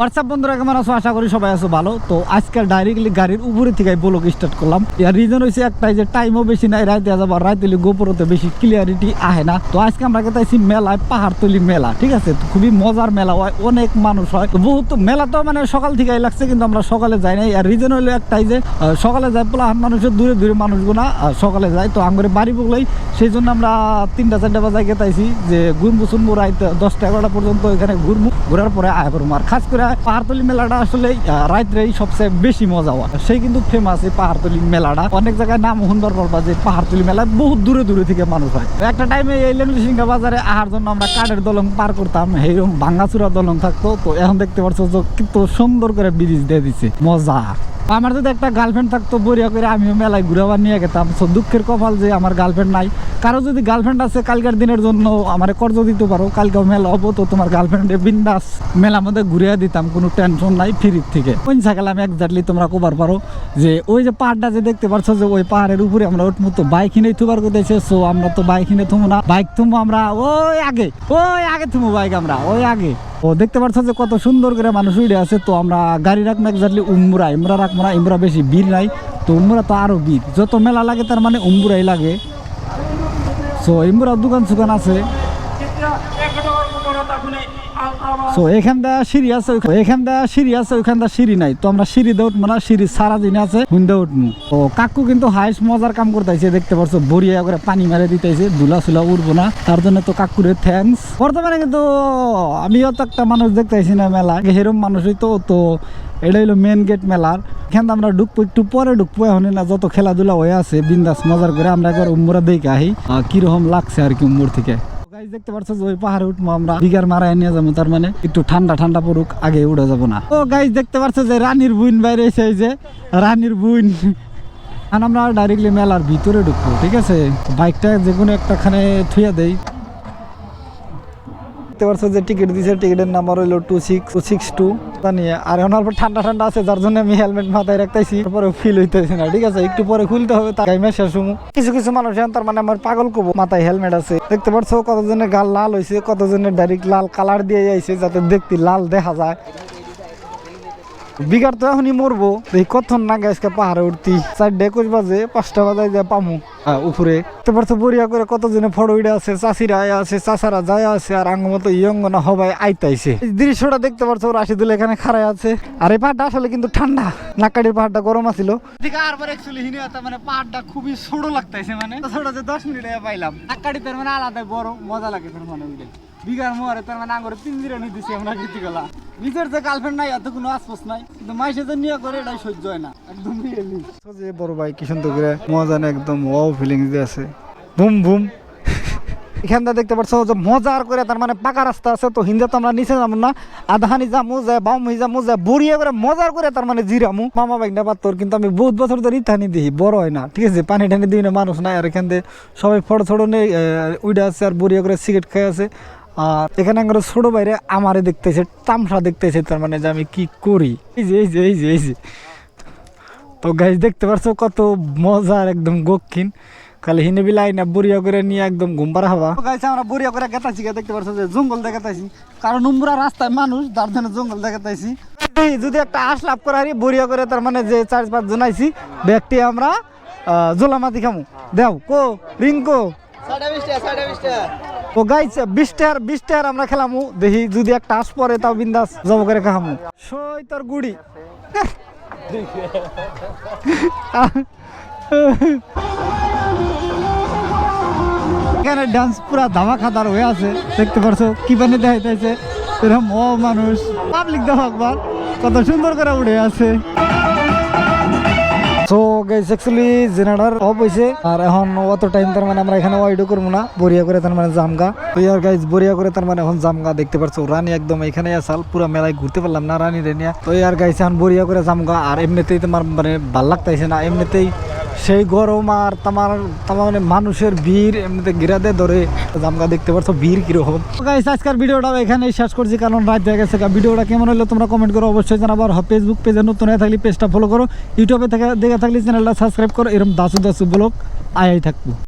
WhatsApp বন্ধুরা কেমন আছো? আশা করি সবাই আছো ভালো। তো আজকাল ডাইরেক্টলি গাড়ির উপরে থেকে ব্লগ স্টার্ট করলাম। ইয়ার রিজন হয়েছে একটাই যে টাইমও বেশি নাই রাইতে যাব রাইতে গোপরতে বেশি ক্লিয়ারিটি আহে না। তো আজকে আমরা গেতাইছি মেলায় পাহাড়তলি মেলা ঠিক আছে? খুবই মজার মেলা হয় অনেক মানুষ হয়। বহুত মেলা তো মানে সকাল থেকে লাগছে কিন্তু আমরা সকালে যাই নাই। আর রিজন হলো একটাই যে সকালে যায় পোলাহান মানুষের দূরে দূরে মানুষগুনা আহ, সকালে যায় তো আঙ্গুরে বাড়ি বগলেই সেই জন্য আমরা তিনটা চারটা বাজায় গেতাইছি যে ঘুরবো শুনব রাইতে দশটা এগারোটা পর্যন্ত এখানে ঘুরবো ঘোরার পরে আয় করব আর খাস করে পাহাড়তলি মেলাটা আসলে রাত্রেই সবচেয়ে বেশি মজা হয়। সেই কিন্তু ফেমাস এই পাহাড়তলি মেলাটা। অনেক জায়গায় নাম সুন্দর পড়বা যে পাহাড়তলি মেলায় বহুত দূরে দূরে থেকে মানুষ হয়। একটা টাইমে এই লেনুসিংহা বাজারে আহার জন্য আমরা কাঠের দলং পার করতাম। এইরকম ভাঙ্গাচুরা দলং থাকতো। তো এখন দেখতে পাচ্ছ যে কিন্তু সুন্দর করে ব্রিজ দিয়ে দিছে। মজা। আমার যদি একটা গার্লফ্রেন্ড থাকতো বরিয়া করে আমিও মেলায় ঘুরাবার নিয়ে গেতাম। তো দুঃখের কপাল যে আমার গার্লফ্রেন্ড নাই। কারও যদি গার্লফ্রেন্ড আছে, কালকের দিনের জন্য আমার কর্জ দিতে পারো। কালকে মেলা হব, তো তোমার গার্লফ্রেন্ডে বিন্দাস। মেলার মধ্যে ঘুরিয়ে দিতাম, কোনো টেনশন নাই ফ্রির থেকে। কোন সাইকেল আমি একজাক্টলি তোমরা কবার পারো যে ওই যে পাহাড়টা যে দেখতে পারছ যে ওই পাহাড়ের উপরে আমরা উঠবো তো বাইক কিনে থুবার করতেছে সো আমরা তো বাইক কিনে থুমো না। বাইক থুমো আমরা ওই আগে ওই আগে থুমো বাইক আমরা, ওই আগে। ও, দেখতে পাচ্ছ যে কত সুন্দর করে মানুষ উড়ে আছে। তো আমরা গাড়ি রাখব একজাক্টলি উমরা। ইমরা রাখব না, ইমরা বেশি বীর নাই। তো উমরা তো আরও বীর যত মেলা লাগে তার মানে উমরাই লাগে। সো ইমরা দোকান সুকান আছে। সো এখান দা সিঁড়ি আছে সিঁড়ি আছে সিঁড়ি নাই। তো আমরা সিঁড়ি সিঁড়ি সারা দিন আছে হুন্দে কাকু কিন্তু মজার কাম করতেছে দেখতে পারছ, বড়িয়া করে পানি মেরে দিতেছে, ধুলা সুলা উঠবো না, তার জন্য তো কাকুরে থ্যাঙ্কস বর্তমানে কিন্তু আমিও তো একটা মানুষ দেখতেছি না মেলা হেরম মানুষই তো তো এটা হলো মেন গেট মেলার। এখান আমরা ঢুকবো, একটু পরে ঢুকবো এখন না, যত খেলাধুলা হয়ে আছে, বিন্দাস মজার করে আমরা একবার উম্মুরা দেখে আহি, কীরকম লাগছে আর কি উম্মুর থেকে। গাইজ দেখতে পাচ্ছ যে ওই পাহাড়ে উঠবো আমরা। বিঘার মারায় নিয়ে যাব, তার মানে একটু ঠান্ডা ঠান্ডা পড়ুক, আগে উঠে যাব না। ও গাইজ দেখতে পাচ্ছ যে রানীর বুইন বাইরে এসে যে, রানীর বুইন। আর আমরা ডাইরেক্টলি মেলার ভিতরে ঢুকবো, ঠিক আছে? বাইকটা যে কোনো একটা খানে থুইয়া দেই। দেখতে পারছ যে টিকিট দিছে, টিকিটের নাম্বার হইল two six two six two নিয়ে, আর এখন অল্প ঠান্ডা ঠান্ডা আছে, যার জন্য আমি হেলমেট মাথায় রাখতেছি। তারপরে ফিল হইতেছে না, ঠিক আছে? একটু পরে খুলতে হবে তাই মেশা শুনু কিছু কিছু মানুষ এখন তার মানে আমার পাগল কবো, মাথায় হেলমেট আছে। দেখতে পারছ কতজনের গাল লাল হয়েছে কতজনের ডাইরেক্ট লাল কালার দিয়ে যাইছে যাতে দেখতে লাল দেখা যায়। বিঘার তো এখনই মরবো। এই কতক্ষণ না গাছকে পাহাড়ে উঠতি। চারটে একুশ বাজে, পাঁচটা বাজায় যায় পামু। উপরে। তো পারছ বরিয়া করে কতজনে ফটো উঠে আছে, চাষিরা আয় আছে, চাষারা যায় আছে, আর আঙ্গ মতো ইয়ঙ্গ না হবাই আইতাইছে দৃশ্যটা দেখতে পারছ, রাশিদুল এখানে খাড়ায় আছে। আর এই পাহাড়টা আসলে কিন্তু ঠান্ডা। নাকাটির পাহাড়টা গরম আছিল। দিকে আরবার অ্যাকচুয়ালি হিনে আছে মানে পাহাড়টা খুবই ছোট লাগতাইছে মানে। ছোট যে দশ মিনিট পাইলাম। নাকাটি তার মানে আলাদা বড়, মজা লাগে তার মানে বিঘার মোয়ারে তার মানে আঙ্গুরে তিন দিনে নিয়ে আমরা গীতিকলা নিজের যে গার্লফ্রেন্ড নাই, এত কোনো নাই। কিন্তু মাইসে যে নিয়ে করে এটাই সহ্য হয় না। একদম যে বড় ভাই কি সুন্দর করে মজা না একদম ওয়াও ফিলিংস দিয়ে আছে। Boom boom. এখানটা দেখতে পাচ্ছ যে মজার করে তার মানে পাকা রাস্তা আছে, তো হিন্দে তো আমরা নিচে যাব না। আধানি যামু যায় বামু যামু যায় বুড়িয়ে করে মজার করে তার মানে জিরামু। মামা বাইক না পাত্তর কিন্তু আমি বহুত বছর ধরে ইথানি দিই বড় হয় না। ঠিক আছে, পানি টানি দিই না, মানুষ নাই। আর এখান থেকে সবাই ফটো ছড়ো নেই উইডা আছে আর বুড়িয়ে করে সিগারেট খেয়ে আছে। আর এখানে আমার ছোট বাইরে আমারে দেখতেছে তামসা দেখতেছে তার মানে যে আমি কি করি? এই যে এই যে এই যে এই যে। তো গাইজ দেখতে পারছ কত মজার একদম গক্ষিন খালি হিনে বিলাই না বুড়িয়া করে নিয়ে একদম ঘুম পাড়া হবা। গাইছে আমরা বুড়িয়া করে গেতাছি দেখতে পারছ যে জঙ্গল দেখাতাছি। কারণ উমরা রাস্তায় মানুষ যার জন্য জঙ্গল দেখাতাছি। যদি একটা আশ লাভ করা হারি বুড়িয়া করে তার মানে যে চার পাঁচ জন আইছি ব্যক্তি আমরা আহ, জোলামাতি খামু। দেও কো রিঙ্কো। ও গাইছ, বিশ টাকার বিশ টাকার আমরা খেলামু। দেখি যদি একটা আস পরে, তাও বিন্দাস জব করে খামু। সই তোর গুড়ি। এখানে ডান্স পুরা ধামাখাদার হয়ে আছে। দেখতে পারছ কি বানি দেখাইতেছে? এরকম ও মানুষ পাবলিক দেখো একবার, কত সুন্দর করে উড়ে আছে। So guys actually generator off হইছে, আর এখন অত টাইম তার মানে আমরা এখানে ওয়াইডও করব না বরিয়া করে তার মানে জামগা। তো ইয়ার গাইস বরিয়া করে তার মানে এখন জামগা দেখতে পারছ, রানী একদম এখানে আসাল পুরো মেলায় ঘুরতে পারলাম না, রানী রেনিয়া। তো ইয়ার গাইস এখন বরিয়া করে জামগা, আর এমনিতেই তোমার মানে ভালো লাগতেছে না, এমনিতেই সেই গরম আর তোমার তোমার মানে মানুষের ভিড় এমনিতে গিরাতে ধরে। জামকা দেখতে পারছ ভিড় কীরকম। গাইস আজকের ভিডিওটা এখানেই শেষ করছি, কারণ রাত হয়ে গেছে। ভিডিওটা কেমন হলো তোমরা কমেন্ট করো অবশ্যই জানাব। আর ফেসবুক পেজে নতুন হয়ে থাকলে পেজটা ফলো করো। ইউটিউবে থেকে দেখে থাকলে চ্যানেলটা সাবস্ক্রাইব করো। এরকম দাসু দাসু ব্লগ আয়াই থাকব।